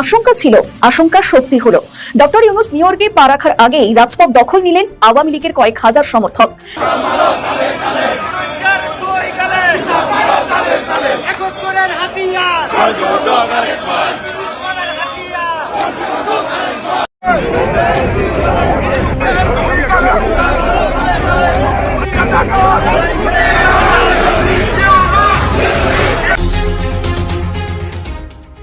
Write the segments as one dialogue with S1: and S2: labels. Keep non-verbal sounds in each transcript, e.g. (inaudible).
S1: আশঙ্কা ছিল, আশঙ্কা সত্যি হলো। ডক্টর ইউনুস নিউ ইয়র্কে পা রাখার আগেই রাজপথ দখল নিলেন আওয়ামী লীগের কয়েক হাজার সমর্থক।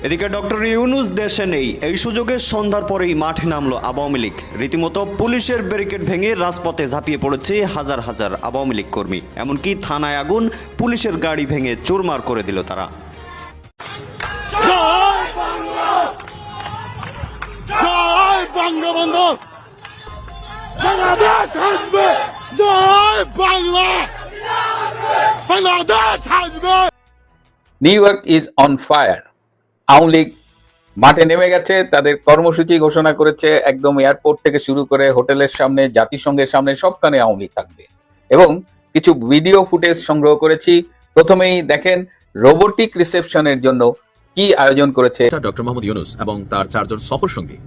S2: এদিকে ডক্টর ইউনুস দেশে নেই। এই সুযোগে সন্ধ্যার পরেই মাঠে নামলো আওয়ামী লীগ। রীতিমতো পুলিশের ব্যারিকেড ভেঙে রাজপথে ঝাঁপিয়ে পড়েছে হাজার হাজার আওয়ামী লীগ কর্মী। এমনকি থানায় আগুন পুলিশের গাড়ি ভেঙে চুরমার করে দিল তারা।
S3: বঙ্গবন্ধু। বাংলাদেশ আসবে জয় বাংলা। বাংলাদেশ আসবে
S4: New York is on fire Awami League মাঠে নেমে গেছে, তাদের কর্মসূচি ঘোষণা করেছে, একদম এয়ারপোর্ট থেকে শুরু করে হোটেলের সামনে, জাতিসংঘের সামনে সবখানে আওয়ামী লীগ থাকবে। এবং কিছু ভিডিও ফুটেজ সংগ্রহ করেছি। প্রথমেই দেখেন রোবোটিক রিসেপশনের জন্য কি আয়োজন করেছে।
S5: ডক্টর মোহাম্মদ ইউনুস এবং তার চারজন সফর সঙ্গী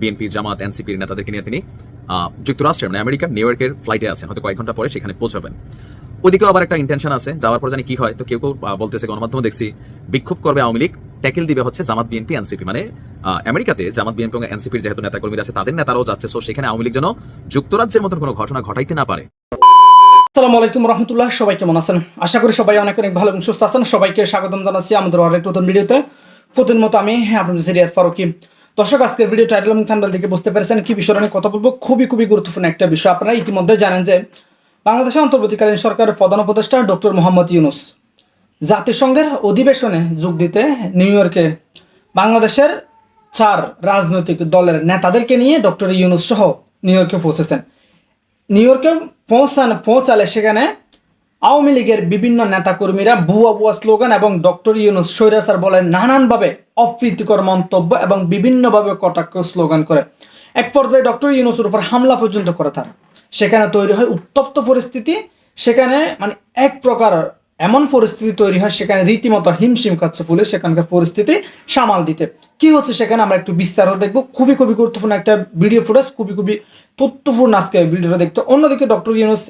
S5: বিএনপি জামাত এনসিপির নেতাদেরকে নিয়ে তিনি যুক্তরাষ্ট্রের মানে আমেরিকার নিউ ইয়র্কের ফ্লাইটে আছেন। হয়তো কয়েক ঘণ্টা পরে সেখানে পৌঁছাবেন। ওদিকেও আবার একটা ইন্টেনশন আছে, যাওয়ার পর জানি কি হয়, তো কেউ কেউ বলতেছে, গণমাধ্যমে দেখছি, বিক্ষোভ করবে আওয়ামী লীগ ট্যাকেল দিবে হচ্ছে জামাত বিএনপি এনসিপি মানে আমেরিকাতে জামাত বিএনপি এবং এনসিপির যেহেতু নেতাকর্মীরা আছে, তাদের নেতারাও যাচ্ছে সো সেখানে আওয়ামী লীগ যেন যুক্তরাজ্যের মতন কোনো ঘটনা ঘটাইতে না পারে।
S6: আসসালামু আলাইকুম রহমতুল্লাহ, সবাই কেমন আছেন? আশা করি সবাই অনেক অনেক ভালো এবং সুস্থ আছেন। সবাইকে স্বাগতম জানাচ্ছি আমাদের অনেক নতুন ভিডিওতে। প্রতিদিন মতো আমি আপনাদের সিরিয়াত ফারুকি। দর্শক, আজকের ভিডিও টাইটেল এবং থেকে বুঝতে পেরেছেন কি বিষয় কথা বলব। খুবই খুবই গুরুত্বপূর্ণ একটা বিষয়। আপনারা ইতিমধ্যে জানেন যে বাংলাদেশের অন্তর্বর্তীকালীন সরকারের প্রধান উপদেষ্টা ডক্টর মোহাম্মদ ইউনুস। জাতিসংঘের অধিবেশনে যোগ দিতে নিউ ইয়র্কে বাংলাদেশের চার রাজনৈতিক দলের নেতাদেরকে নিয়ে ডক্টর ইউনুস সহ নিউ ইয়র্কে পৌঁছেছেন। নিউ ইয়র্কে পৌঁছান, পৌঁছালে সেখানে আওয়ামী লীগের বিভিন্ন নেতাকর্মীরা ভুয়া ভুয়া স্লোগান এবং ডক্টর ইউনুস স্বৈরাচার বলে নানানভাবে অপ্রীতিকর মন্তব্য এবং বিভিন্নভাবে কটাক্ষ স্লোগান করে। এক পর্যায়ে ডক্টর ইউনুসের উপর হামলা পর্যন্ত করে তারা। সেখানে তৈরি হয় উত্তপ্ত পরিস্থিতি, সেখানে মানে এক প্রকার এমন পরিস্থিতি তৈরি হয়, সেখানে রীতিমতো হিমশিম খাচ্ছে পুলিশ, সেখানকার পরিস্থিতি সামাল দিতে। কি হচ্ছে সেখানে আমরা একটু বিস্তারিত দেখব। খুবই খুবই গুরুত্বপূর্ণ একটা ভিডিও ফুটেজ খুবই খুবই তথ্যপূর্ণ আজকে ভিডিওটা দেখতে। অন্যদিকে ডক্টর ইউনুস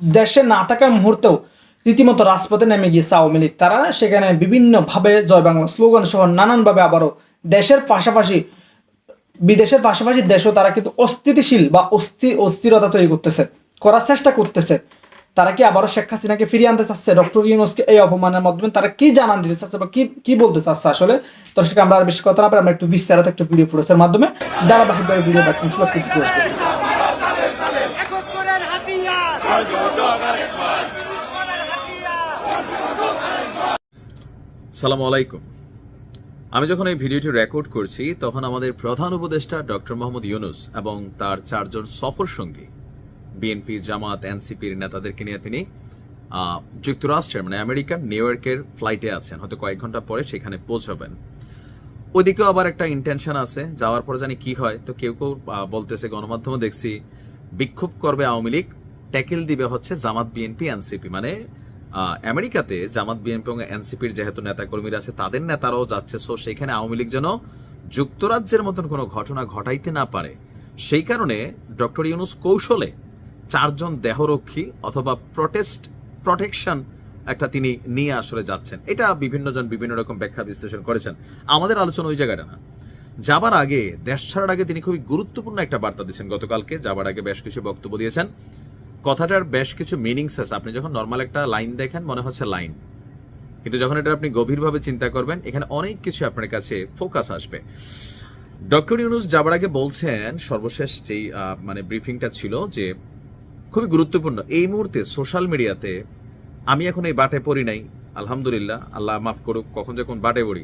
S6: দেশে না থাকার মুহূর্তেও রীতিমতো রাজপথে নেমে গিয়েছে আওয়ামী লীগ। তারা সেখানে বিভিন্নভাবে জয় বাংলা স্লোগান সহ নানানভাবে আবারও দেশের পাশাপাশি বিদেশের পাশাপাশি দেশও তারা কিন্তু অস্থিতিশীল বা অস্থি অস্থিরতা তৈরি করতেছে করার চেষ্টা করতেছে। তারা কি আবারও শেখ হাসিনাকে ফিরিয়ে আনতে চাচ্ছে? ডক্টর ইউনুসকে এই অপমানের মাধ্যমে তারা কি জানান দিতে চাচ্ছে বা কি কি বলতে চাচ্ছে আসলে? দর্শক আমরা আর বেশি কথা না বলে আমরা একটু বিস্তারিত একটা ভিডিও ফুটেজের মাধ্যমে ধারাবাহিকভাবে ভিডিও দেখুন আসবে।
S7: দুশ্মনের হাতিয়ার।
S5: সালাম আলাইকুম। আমি যখন এই ভিডিওটি রেকর্ড করছি, তখন আমাদের প্রধান উপদেষ্টা ডক্টর মোহাম্মদ ইউনুস এবং তার চারজন সফর সঙ্গী বিএনপি জামাত এনসিপির নেতাদেরকে নিয়ে তিনি যুক্তরাষ্ট্রের মানে আমেরিকার, নিউ ইয়র্কের ফ্লাইটে আছেন। হয়তো কয়েক ঘণ্টা পরে সেখানে পৌঁছবেন। ওদিকেও আবার একটা ইন্টেনশন আছে, যাওয়ার পর জানি কি হয়, তো কেউ কেউ বলতেছে, গণমাধ্যমে দেখছি, বিক্ষোভ করবে আওয়ামী লীগ ট্যাকেল দিবে হচ্ছে জামাত বিএনপি এনসিপি মানে আমেরিকাতে জামাত, বিএনপি এবং এনসিপির যেহেতু নেতাকর্মীরা আছে, তাদের নেতারাও যাচ্ছে। সো সেখানে আওয়ামী লীগ যেন যুক্তরাজ্যের মতন কোনো ঘটনা ঘটাইতে না পারে। সেই কারণে ডক্টর ইউনুস কৌশলে চারজন দেহরক্ষী অথবা প্রটেস্ট প্রটেকশন একটা তিনি নিয়ে আসলে যাচ্ছেন। এটা বিভিন্ন জন বিভিন্ন রকম ব্যাখ্যা বিশ্লেষণ করেছেন। আমাদের আলোচনা ওই জায়গাটা না। যাবার আগে, দেশ ছাড়ার আগে তিনি খুবই গুরুত্বপূর্ণ একটা বার্তা দিয়েছেন গতকালকে। যাবার আগে বেশ কিছু বক্তব্য দিয়েছেন। কথাটার বেশ কিছু মিনিংস আছে। আপনি যখন নর্মাল একটা লাইন দেখেন, মনে হচ্ছে লাইন কিন্তু যখন এটা আপনি গভীরভাবে চিন্তা করবেন, এখানে অনেক কিছু আপনার কাছে ফোকাস আসবে। ডক্টর ইউনুস যাবার আগে বলছেন, সর্বশেষ যেই মানে ব্রিফিংটা ছিল যে, খুবই গুরুত্বপূর্ণ, এই মুহূর্তে সোশ্যাল মিডিয়াতে আমি এখন এই বাটে পড়ি নাই, আলহামদুলিল্লাহ, আল্লাহ মাফ করুক, কখন যখন বাটে পড়ি।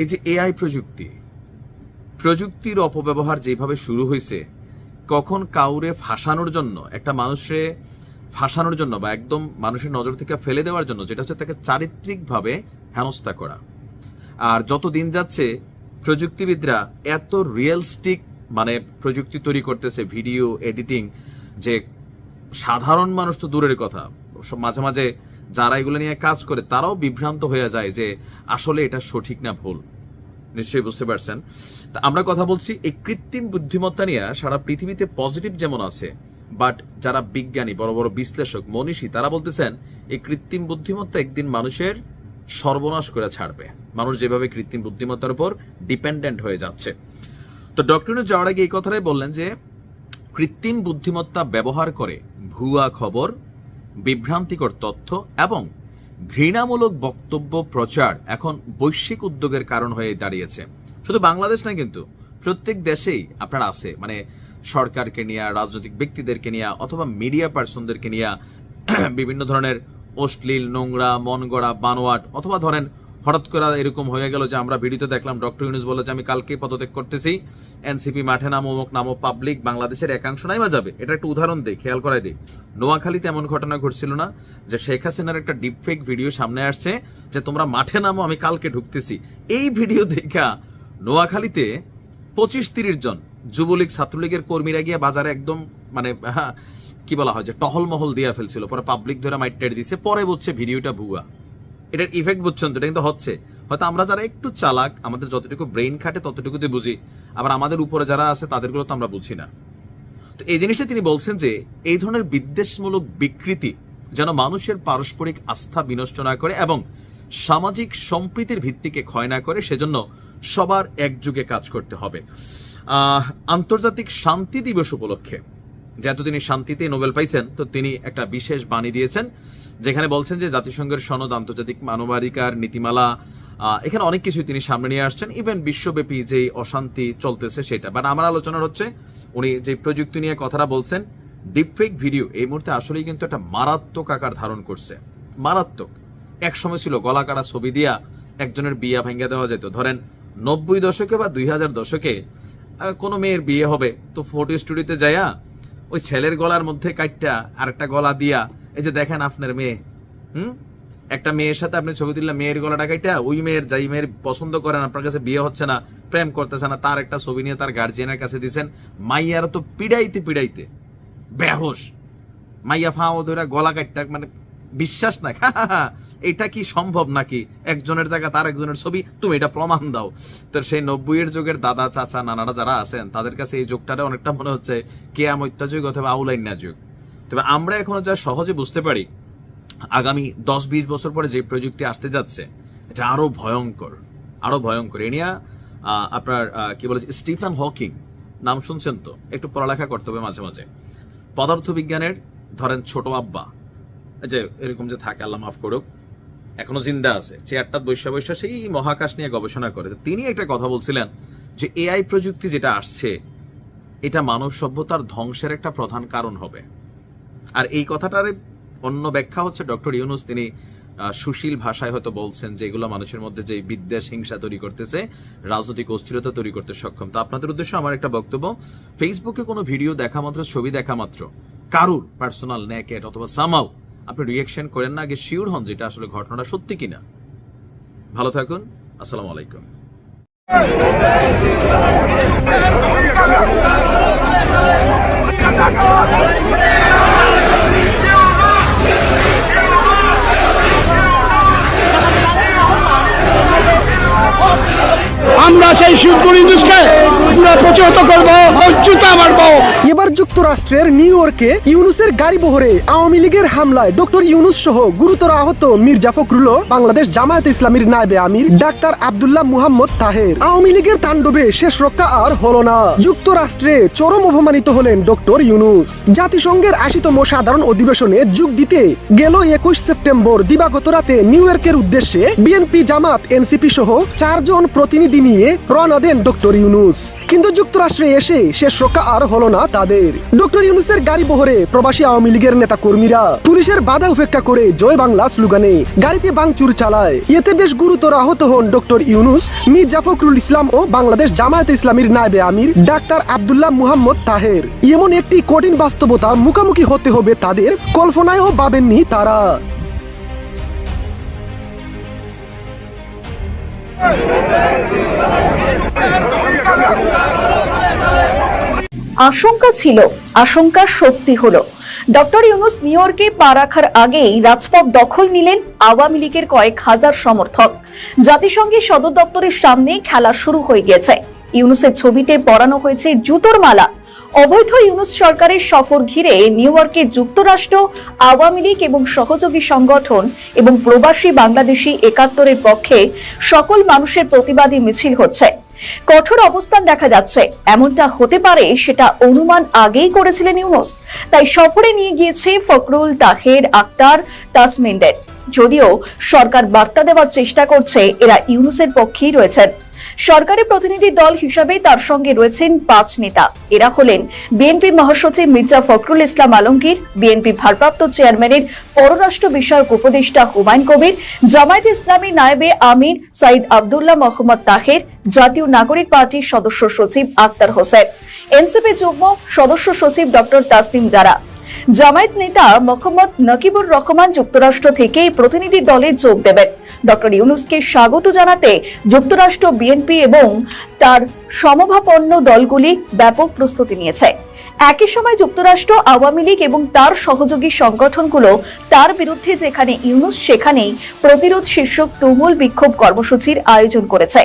S5: এই যে এআই প্রযুক্তি, প্রযুক্তির অপব্যবহার যেভাবে শুরু হয়েছে কখন কাউরে ফাঁসানোর জন্য, একটা মানুষে ফাঁসানোর জন্য বা একদম মানুষের নজর থেকে ফেলে দেওয়ার জন্য, যেটা হচ্ছে তাকে চারিত্রিকভাবে হেনস্থা করা। আর যত দিন যাচ্ছে, প্রযুক্তিবিদরা এত রিয়েলস্টিক মানে প্রযুক্তি তৈরি করতেছে ভিডিও এডিটিং যে সাধারণ মানুষ তো দূরের কথা। মাঝে মাঝে যারা এগুলো নিয়ে কাজ করে, তারাও বিভ্রান্ত হয়ে যায় যে আসলে এটা সঠিক না ভুল। নিশ্চয়ই বুঝতে পারছেন। তা আমরা কথা বলছি, এই কৃত্রিম বুদ্ধিমত্তা নিয়ে সারা পৃথিবীতে পজিটিভ যেমন আছে, বাট যারা বিজ্ঞানী, বড় বড় বিশ্লেষক, মনীষী, তারা বলতেছেন, এই কৃত্রিম বুদ্ধিমত্তা একদিন মানুষের সর্বনাশ করে ছাড়বে। মানুষ যেভাবে কৃত্রিম বুদ্ধিমত্তার উপর ডিপেন্ডেন্ট হয়ে যাচ্ছে। তো ডক্টর যাওয়ার আগে এই কথাটাই বললেন যে, কৃত্রিম বুদ্ধিমত্তা ব্যবহার করে ভুয়া খবর, বিভ্রান্তিকর তথ্য এবং ঘৃণামূলক বক্তব্য, প্রচার এখন বৈশ্বিক উদ্যোগের কারণ হয়ে দাঁড়িয়েছে। শুধু বাংলাদেশ না কিন্তু প্রত্যেক দেশেই আপনার আছে। মানে সরকারকে নিয়ে, রাজনৈতিক ব্যক্তিদেরকে নিয়ে, অথবা মিডিয়া পার্সনদেরকে নিয়ে (clears throat) বিভিন্ন ধরনের অশ্লীল, নোংরা, মনগড়া, বানোয়াট, অথবা ধরেন হঠাৎ করে এরকম হয়ে গেল যে আমরা ভিডিওতে দেখলাম ডক্টর ইউনুস বলে যে আমি কালকে পদত্যাগ করতেছি, এনসিপি মাঠে নামো, অমুক নামো পাবলিক বাংলাদেশের একাংশ নাইমা যাবে। এটা একটা উদাহরণ দেই খেয়াল করাই দিই নোয়াখালীতে এমন ঘটনা ঘটছিল না যে শেখ হাসিনার একটা ডিপফেক ভিডিও সামনে আসছে যে তোমরা মাঠে নামো, আমি কালকে ঢুকতেছি। এই ভিডিও দেখা নোয়াখালীতে পঁচিশ তিরিশ জন যুবলীগ, ছাত্রলীগের কর্মীরা গিয়ে বাজারে একদম মানে কি বলা হয় যে টহল মহল দিয়া ফেলছিল। পরে পাবলিক ধরে মাইট দিছে। পরে বুঝছে ভিডিওটা ভুয়া। এটার ইফেক্ট বুঝছেন তো? এটা কিন্তু হচ্ছে। হয়তো আমরা যারা একটু চালাক, আমাদের যতটুকু ব্রেইন খাটে ততটুকুতে বুঝি। আবার আমাদের উপরে যারা আছে, তাদেরগুলো তো আমরা বুঝি না। তো এই জিনিসটা তিনি বলছেন যে, এই ধরনের বিদ্বেষমূলক বিকৃতি যেন মানুষের পারস্পরিক আস্থা বিনষ্ট না করে এবং সামাজিক সম্প্রীতির ভিত্তিকে ক্ষয় না করে, সেজন্য সবার একযুগে কাজ করতে হবে। আন্তর্জাতিক শান্তি দিবস উপলক্ষে, যেহেতু তিনি শান্তিতে নোবেল পাইছেন, তো তিনি একটা বিশেষ বাণী দিয়েছেন। যেখানে বলছেন যে জাতিসংঘের সনদ, আন্তর্জাতিক মানবাধিকার নীতিমালা এখানে অনেক কিছু তিনি সামনে নিয়ে আসছেন। ইভেন বিশ্বব্যাপী যে অশান্তি চলতেছে সেটা। বাট আমার আলোচনার হচ্ছে, উনি যে প্রযুক্তি নিয়ে কথাটা বলছেন ডিপফেক ভিডিও এই মুহূর্তে আসলেই কিন্তু একটা মারাত্মক আকার ধারণ করছে। মারাত্মক। এক সময় ছিল গলা কাটা ছবি দিয়া একজনের বিয়া ভেঙে দেওয়া যেত। ধরেন নব্বই দশকে বা দুই হাজার দশকে কোনো মেয়ের বিয়ে হবে, তো ফটো স্টুডিওতে যাইয়া ওই ছেলের গলার মধ্যে কাটটা আর একটা গলা দিয়া এই যে দেখেন আপনার মেয়ে, হুম? একটা মেয়ের সাথে আপনি ছবি তুললে মেয়ের গলাটা কাইটা, ওই মেয়ের যাই মেয়ের পছন্দ করেন, আপনার কাছে বিয়ে হচ্ছে না, প্রেম করতেছে না, তার একটা ছবি নিয়ে তার গার্জিয়ানের কাছে দিছেন, মাইয়ার তো পিড়াইতে পিড়াইতে, বেহোশ। মাইয়া ফাও ধরে গলা কাটটা মানে বিশ্বাস না এটা কি সম্ভব নাকি? একজনের জায়গা তার একজনের ছবি, তুমি এটা প্রমাণ দাও। তো সেই নব্বই এর যুগের দাদা, চাচা, নানারা যারা আছেন, তাদের কাছে এই যুগটারে অনেকটা মনে হচ্ছে কেয়ামত্যা যুগ অথবা আউলাইন্না যুগ তবে আমরা এখনও যা সহজে বুঝতে পারি, আগামী দশ বিশ বছর পরে যে প্রযুক্তি আসতে যাচ্ছে, এটা আরও ভয়ঙ্কর আরও ভয়ঙ্কর। এ নিয়ে আপনার কি বলে স্টিফেন হকিং, নাম শুনছেন তো? একটু পড়ালেখা করতে হবে মাঝে মাঝে। পদার্থবিজ্ঞানের, ধরেন ছোট আব্বা যে, এরকম যে থাকে, আল্লাহ মাফ করুক, এখনও জিন্দা আছে, চেয়ারটা বৈশা বৈশা সেই মহাকাশ নিয়ে গবেষণা করে। তিনি একটা কথা বলছিলেন যে, এআই প্রযুক্তি যেটা আসছে, এটা মানব সভ্যতার ধ্বংসের একটা প্রধান কারণ হবে। আর এই কথাটার অন্য ব্যাখ্যা হচ্ছে ডক্টর ইউনুস, তিনি সুশীল ভাষায় হয়তো বলছেন যে এগুলো মানুষের মধ্যে যে বিদ্বেষ, হিংসা তৈরি করতেছে, রাজনৈতিক অস্থিরতা তৈরি করতে সক্ষম। তো আপনাদের উদ্দেশ্যে আমার একটা বক্তব্য ফেসবুকে কোনো ভিডিও দেখা মাত্র, ছবি দেখা মাত্র? কারুর? পার্সোনাল ন্যাকেট অথবা সামাও আপনি রিয়েকশন করেন না, আগে শিওর হন যেটা আসলে ঘটনাটা সত্যি কিনা? ভালো থাকুন, আসসালামু আলাইকুম।
S3: আমরা সেই ইংলিশকে পুরো প্রচলিত করব। জুতা
S8: যুক্তরাষ্ট্রের নিউ ইয়র্কে ইউনুসের গাড়ি বহরে আওয়ামী লীগের হামলায় ডক্টর ইউনুস সহ গুরুতর আহত মির্জা ফখরুল বাংলাদেশ জামায়াত ইসলামীর নায়েবে আমির, ডাক্তার আব্দুল্লাহ মুহাম্মদ তাহের। আওয়ামী লীগের তাণ্ডবে শেষ রক্ষা আর হলো না। যুক্তরাষ্ট্রে চরম অপমানিত হলেন ডক্টর ইউনুস। জাতিসংঘের আশিতম সাধারণ অধিবেশনে যোগ দিতে গেল একুশ সেপ্টেম্বর দিবাগত রাতে নিউ ইয়র্কের উদ্দেশ্যে বিএনপি জামাত এনসিপি সহ চারজন প্রতিনিধি নিয়ে রওনা দেন ডক্টর ইউনুস। কিন্তু যুক্তরাষ্ট্রে এসে শেষ রক্ষা আর হলো না তাদের। ডক্টর ইউনুসের গাড়ি বহরে প্রবাসী আওয়ামী লীগের নেতা কর্মীরা পুলিশের বাধা উপেক্ষা করে জয় বাংলা স্লোগানে গাড়িতে বাংচুর চালায়। এতে বেশ গুরুতর আহত হন ডক্টর ইউনুস মীর জাফরুল ইসলাম ও বাংলাদেশ জামায়াত ইসলামীর নায়েবে আমির, ডাক্তার আব্দুল্লাহ মুহাম্মদ তাহের। এমন একটি কঠিন বাস্তবতা মুখোমুখি হতে হবে তাদের, কল্পনায়ও পাবেননি তারা।
S1: আশঙ্কা ছিল, আশঙ্কা সত্যি হলো। ডক্টর ইউনুস নিউ ইয়র্কে পা রাখার আগেই রাজপথ দখল নিলেন আওয়ামী লীগের কয়েক হাজার সমর্থক। জাতিসংঘের সদর দপ্তরের সামনে খেলা শুরু হয়ে গেছে। ইউনুসের ছবিতে পরানো হয়েছে জুতোর মালা। অবৈধ ইউনুস সরকারের সফর ঘিরে নিউ ইয়র্কে যুক্তরাষ্ট্র, আওয়ামী লীগ এবং সহযোগী সংগঠন এবং প্রবাসী বাংলাদেশি একাত্তরের পক্ষে সকল মানুষের প্রতিবাদী মিছিল হচ্ছে। কঠোর অবস্থান দেখা যাচ্ছে। এমনটা হতে পারে সেটা অনুমান আগেই করেছিলেন ইউনুস। তাই সফরে নিয়ে গিয়েছে ফকরুল তাহের আক্তার তাসমিনদের। যদিও সরকার বার্তা দেওয়ার চেষ্টা করছে, এরা ইউনুসের পক্ষেই রয়েছেন। সরকারি প্রতিনিধি দল হিসাবে তার সঙ্গে রয়েছেন পাঁচ নেতা। এরা হলেন বিএনপি মহাসচিব মির্জা ফখরুল ইসলাম আলমগীর, বিএনপি ভারপ্রাপ্ত চেয়ারম্যানের পররাষ্ট্র বিষয়ক উপদেষ্টা হুমায়ুন কবির, জামায়াত ইসলামী নায়েবে আমির সাইদ আবদুল্লাহ মোহাম্মদ তাহের, জাতীয় নাগরিক পার্টির সদস্য সচিব আক্তার হোসেন। এনসিপি যুগ্ম সদস্য সচিব ডক্টর তাসনিম জারা। জামায়াত নেতা মোহাম্মদ নকিবুর রহমান যুক্তরাষ্ট্র থেকে প্রতিনিধি দলে যোগ দেবেন। ডক্টর ইউনুসকে স্বাগত জানাতে যুক্তরাষ্ট্র, বিএনপি এবং তার সমভাপন্ন দলগুলি ব্যাপক প্রস্তুতি নিয়েছে। একই সময় যুক্তরাষ্ট্র, আওয়ামী লীগ এবং তার সহযোগী সংগঠনগুলো তার বিরুদ্ধে যেখানে ইউনুস, সেখানেই প্রতিরোধ শীর্ষক তুমুল বিক্ষোভ কর্মসূচির আয়োজন করেছে।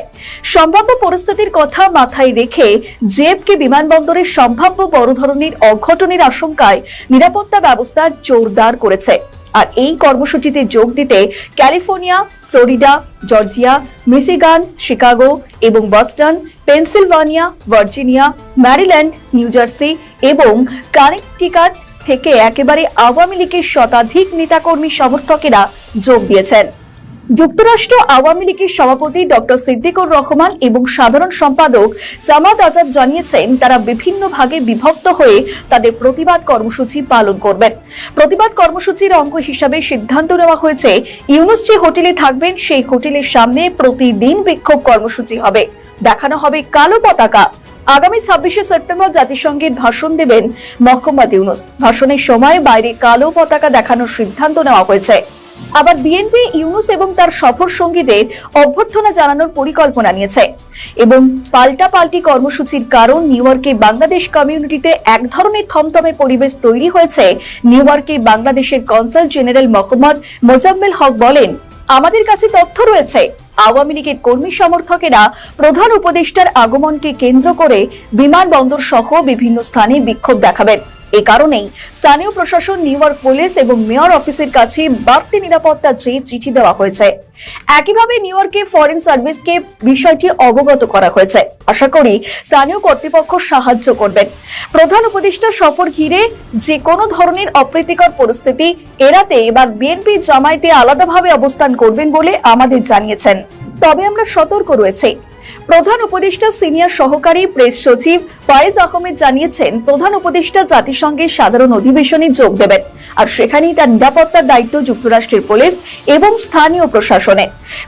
S1: সম্ভাব্য পরিস্থিতির কথা মাথায় রেখে জেবকে বিমানবন্দরের সম্ভাব্য বড় ধরনের অঘটনের আশঙ্কায় নিরাপত্তা ব্যবস্থা জোরদার করেছে। আর এই কর্মসূচিতে যোগ দিতে California Florida, Georgia Michigan Chicago এবং Boston, Pennsylvania, Virginia, Maryland, New Jersey এবং কানেকটিকাট থেকে একেবারে আওয়ামী লীগের শতাধিক নেতাকর্মী সমর্থকেরা যোগ দিয়েছেন। যুক্তরাষ্ট্র আওয়ামী লীগের সভাপতি ডক্টর সিদ্দিকুর রহমান এবং সাধারণ সম্পাদক জামাত আজাদ জানিয়েছেন, তারা বিভিন্ন ভাগে বিভক্ত হয়ে তাদের প্রতিবাদ কর্মসূচি পালন করবেন। প্রতিবাদ কর্মসূচির অঙ্গ হিসাবে সিদ্ধান্ত নেওয়া হয়েছে, ইউনুস যে হোটেলে থাকবেন, সেই হোটেলের সামনে প্রতিদিন বিক্ষোভ কর্মসূচি হবে। দেখানো হবে কালো পতাকা। আগামী ছাব্বিশে সেপ্টেম্বর জাতিসংঘের ভাষণ দেবেন মোহাম্মদ ইউনুস। ভাষণের সময় বাইরে কালো পতাকা দেখানোর সিদ্ধান্ত নেওয়া হয়েছে। আবার বিএনপি, ইউনুস এবং তার সফর সঙ্গীদের অভ্যর্থনা জানানোর পরিকল্পনা নিয়েছে। এবং পাল্টা পাল্টি কর্মসূচির কারণ নিউ ইয়র্কে বাংলাদেশ কমিউনিটিতে এক ধরনের থমথমে পরিবেশ তৈরি হয়েছে। নিউ ইয়র্কে বাংলাদেশের কনসাল জেনারেল মোহাম্মদ মোজাম্মেল হক বলেন, আমাদের কাছে তথ্য রয়েছে। আওয়ামী লীগের কর্মী সমর্থকেরা প্রধান উপদেষ্টার আগমনকে কেন্দ্র করে বিমানবন্দর সহ বিভিন্ন স্থানে বিক্ষোভ দেখাবেন। এ কারণেই স্থানীয় প্রশাসন, নিউ ইয়র্ক পুলিশ এবং মেয়র অফিসের কাছে বাড়তি নিরাপত্তা চেয়ে চিঠি দেওয়া হয়েছে। একইভাবে নিউ ইয়র্কে ফরেন সার্ভিসকে বিষয়টি অবগত করা হয়েছে। আশা করি স্থানীয় কর্তৃপক্ষ সাহায্য করবেন। প্রধান উপদেষ্টা সফর ঘিরে যে কোনো ধরনের অপ্রীতিকর পরিস্থিতি এড়াতে এবার বিএনপি জামায়াতে আলাদাভাবে অবস্থান করবেন বলে আমাদের জানিয়েছেন। তবে আমরা সতর্ক রয়েছে। প্রধান উপদেষ্টা, সিনিয়র সহকারী প্রেস সচিব ফায়েজ আহমেদ জানিয়েছেন, প্রধান উপদেষ্টা জাতিসংঘের সাধারণ অধিবেশনে যোগ দেবেন। আর সেখানেই তার নিরাপত্তার দায়িত্ব যুক্তরাষ্ট্রের পুলিশ এবং স্থানীয় প্রশাসনে।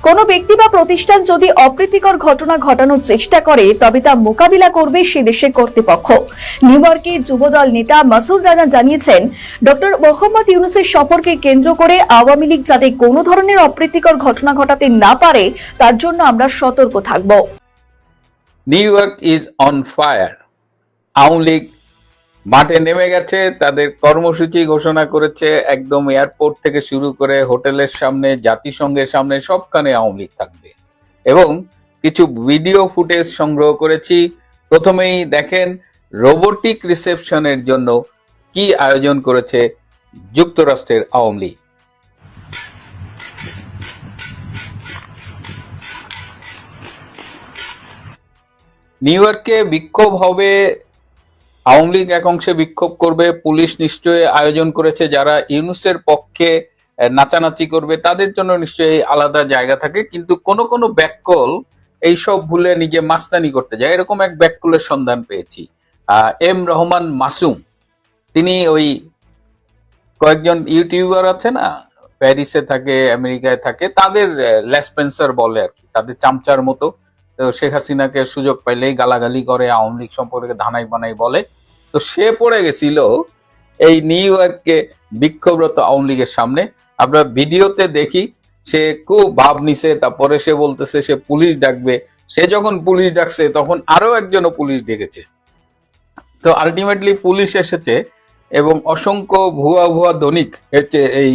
S1: কোনো ব্যক্তি বা প্রতিষ্ঠান যদি অপ্রীতিকর ঘটনা ঘটানোর চেষ্টা করে, তবে তা মোকাবিলা করবে সে দেশের কর্তৃপক্ষ। নিউ ইয়র্কে যুবদল নেতা মাসুদ রানা জানিয়েছেন, ডক্টর মোহাম্মদ ইউনুসের সফরকে কেন্দ্র করে আওয়ামী লীগ যাতে কোনো ধরনের অপ্রীতিকর ঘটনা ঘটাতে না পারে, তার জন্য আমরা সতর্ক থাকব।
S4: New York is on fire Awami League মাঠে নেমে গেছে, তাদের কর্মসূচি ঘোষণা করেছে, একদম এয়ারপোর্ট থেকে শুরু করে হোটেলের সামনে, জাতিসংঘের সামনে সবখানে আওয়ামী লীগ থাকবে। এবং কিছু ভিডিও ফুটেজ সংগ্রহ করেছি। প্রথমেই দেখেন রোবোটিক রিসেপশনের জন্য কি আয়োজন করেছে যুক্তরাষ্ট্রের আওয়ামী লীগ নিউ ইয়র্কে বিক্ষোভ হবে, আওয়ামী লীগ এক অংশে বিক্ষোভ করবে, পুলিশ নিশ্চয়ই আয়োজন করেছে, যারা ইউনুসের পক্ষে নাচানাচি করবে, তাদের জন্য নিশ্চয়ই আলাদা জায়গা থাকে, কিন্তু কোন কোন ব্যাককল এইসব ভুলে নিজে মাস্তানি করতে যায়। এরকম এক ব্যাককলের সন্ধান পেয়েছি। এম রহমান মাসুম, তিনি ওই কয়েকজন ইউটিউবার আছে না, প্যারিসে থাকে, আমেরিকায় থাকে, তাদের লেসপেন্সার বলে আর কি, তাদের চামচার মতো। তো শেখ হাসিনাকে সুযোগ পাইলেই গালাগালি করে, আওয়ামী লীগ সম্পর্কে ধানাই বানাই বলে। তো সে পড়ে গেছিল এই নিউ ইয়র্কে বিক্ষোভরত আওয়ামী লীগের সামনে। আমরা ভিডিওতে দেখি, সে খুব ভাব নিছে, তারপরে সে বলতেছে, সে পুলিশ ডাকবে। সে যখন পুলিশ ডাকছে, তখন আরও একজনও পুলিশ ডেকেছে। তো আলটিমেটলি পুলিশ এসেছে এবং অসংখ্য ভুয়া ভুয়া দনিক হচ্ছে এই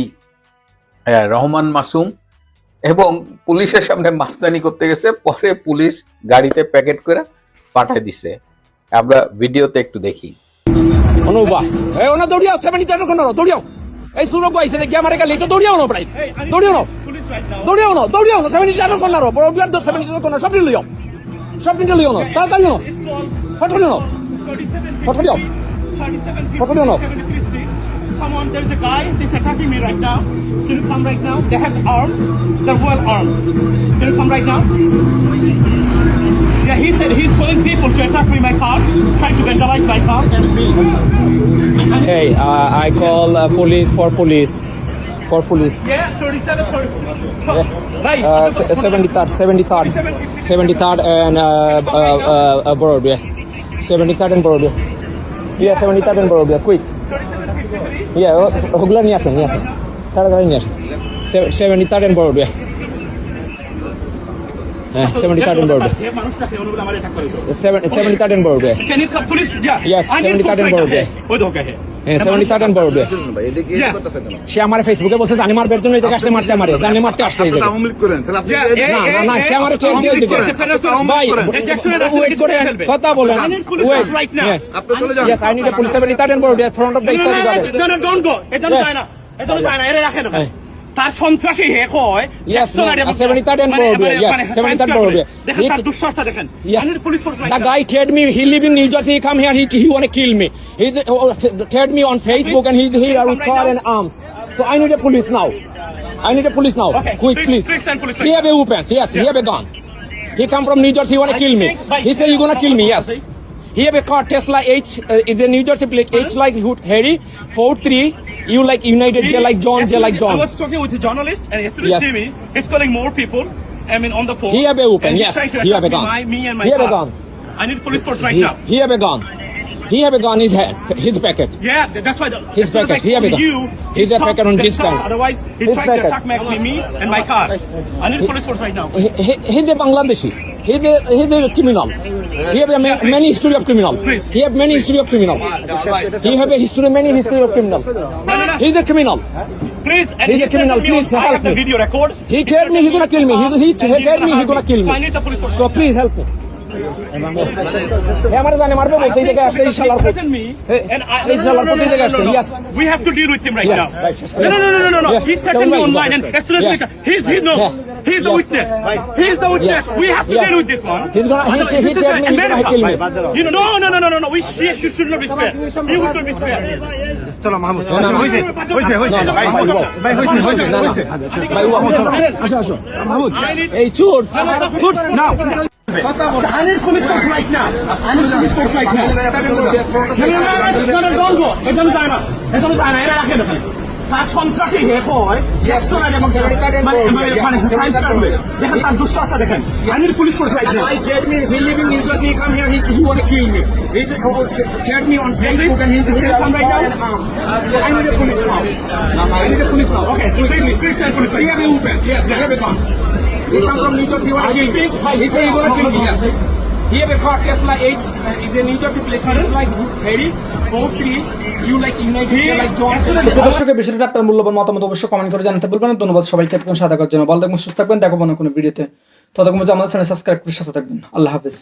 S4: রহমান মাসুম এবং পুলিশের সামনে মাস্তানি করতে গেছে পরে পুলিশ গাড়িতে প্যাকেট করে পাঠিয়ে দিছে আমরা ভিডিওতে একটু দেখি
S3: অনুবা এ ওনা দৌড়িয়াও কোন দৌড়িয়াও এই সুরক আইছে দেখি আমার একা লিখে দৌড়িয়াও না প্রায় দৌড়িয়াও না দৌড়িয়াও না দৌড়িয়াও না সেভেন্টি টাইম কোন বড় বিয়ার কোন সব নিয়ে লিও সব নিয়ে লিও না তাড়াতাড়ি না ফটো লিও না ফটো লিও ফটো লিও না
S7: Someone, there's a guy, that's attacking me right now. Can you come right now? They have arms. They're well armed. Can you come right now? Yeah, he said he's calling people to attack me my car, trying to vandalize my car.
S3: Hey, uh, I call uh, police for police. For police.
S7: Yeah, 37, 30. Right.
S3: Uh, 73rd, 73rd, 73rd and uh, uh, uh, uh, Borobia. 73rd and Borobia. Yeah, 73rd and Borobia, quick. Yeah, ওগুলো নিয়ে আসুন নিয়ে আসুন তাড়াতাড়ি নিয়ে আসুন seventy third and বড় হ্যাঁ সেভেন্টি থার্ড এন্ড বড়। সেভেন্টি থার্ড এন্ড বড়
S7: Can you come, police? Yeah.
S3: Yes,
S7: I need
S3: 73rd
S7: force
S3: and
S7: right now.
S3: Borobia.
S7: Hey, ওই দেখো, hey.
S3: হ্যাঁ সেভেন্টি থার্ড এন্ড বড়
S7: Yeah.
S3: সে আমার ফেসবুকে বলছে জানি মারবার জন্য এদিকে আসছে মারতে মারে জানি মারতে আসছে এই না না না সে আমার চেঞ্জ দিয়ে দিবে ভাই ওয়েট করে কথা বলেন
S7: I need police
S3: wait
S7: force right now.
S3: Yes, I need a police 73rd and Border, front of the
S7: No, no,
S3: Islamic
S7: no,
S3: Garden.
S7: no, no, don't go. এটা
S3: Yeah.
S7: যায় না। এটা না, রাখেন. তার সন্ত্রাসী হে কয়
S3: Yes, no,
S7: R
S3: uh, 73rd and
S7: মানে- মানে-
S3: yes,
S7: মানে
S3: 73rd
S7: Science দেখেন তার দুঃসাহসটা দেখেন
S3: Yes.
S7: I police force
S3: The guy told me he live in New Jersey. He come here. He he want to kill me. Uh, told me on Facebook and he's here with car and arms. So I need a police now. I need a police now.
S7: Okay,
S3: Quick,
S7: please-
S3: please.
S7: please
S3: He have a weapons. Yes, he have a gun. He come from New Jersey. He want to kill me. He say you gonna kill me. Yes. He have a car Tesla H uh, is a New Jersey plate H like Harry four three. You like United J like John J like John.
S7: I was talking with a journalist and soon
S3: Yes.
S7: see me, he's calling more people. I mean, on the phone.
S3: He have a
S7: he's
S3: yes.
S7: trying to
S3: He have a gun.
S7: Me, my, me and my
S3: He have a
S7: car.
S3: gun.
S7: I need police force right
S3: He,
S7: now.
S3: he have a gun. He have a gun his hand. His packet.
S7: Yeah, that's why. The,
S3: His packet, he have a gun.
S7: You,
S3: He's a packet on this
S7: car. Otherwise, he's
S3: His
S7: trying
S3: packet.
S7: to attack me, me and my car. I need police force right now.
S3: He, he, he's a Bangladeshi. He's a he's a criminal. He have a ma- many history of criminal. He have many history of criminal. He have a history many history of criminal. He's a criminal.
S7: Please, and
S3: He's
S7: he
S3: a criminal. Please
S7: I
S3: help
S7: have the
S3: me.
S7: video record.
S3: He told me he gonna kill me. He he, he told me he
S7: harm
S3: gonna kill me.
S7: the police.
S3: So please help me. হ্যাঁ আমার জানে মারবে বলছে এই জায়গায় আসছে এই শালার পুত।
S7: threatened me,
S3: Hey,
S7: and I,
S3: এই শালার পুত এই জায়গায় আসছে yes
S7: We have to deal with him right now. No, no, no, no, no, no. He threatened me online, and as soon as he's he no,
S3: Yeah.
S7: He's the witness. He's the witness. We have to deal with this one.
S3: He's gonna- he-
S7: Otherwise,
S3: he
S7: this
S3: me he's gonna kill me.
S7: You know, no, no, no, no, no, no. We she, she should not be spared. He would not be spared.
S3: ভাই ও আমার এই চোর
S7: I need police force right now. I need police force right now. No, no, no, no, no, don't go. এজন্য যায় না। এজন্য যায় না। তার সন্ত্রাসী হে মানে মানে মানে করবে দেখেন তার দুঃসাহসটা দেখেন I need police force right now send police
S3: He
S7: right
S3: have a weapon. Yes, he have a gun. He come from New Jersey. He want to kill me. He say he gonna kill me. Yes. He have a car Tesla H. Uh, is a New Jersey plate. It's like four three. You like United. Like John.
S6: দর্শকের বিষয়টা আপনার মূল্যবান মতামত অবশ্যই comment করে জানাতে বলবেন ধন্যবাদ সবাইকে এতক্ষণ সাথে করার জন্য ভালো থাকবেন সুস্থ থাকবেন দেখো কোনো ভিডিওতে ততক্ষণ আমাদের চ্যানেল সাবস্ক্রাইব করে সাথে থাকবেন আল্লাহ হাফিজ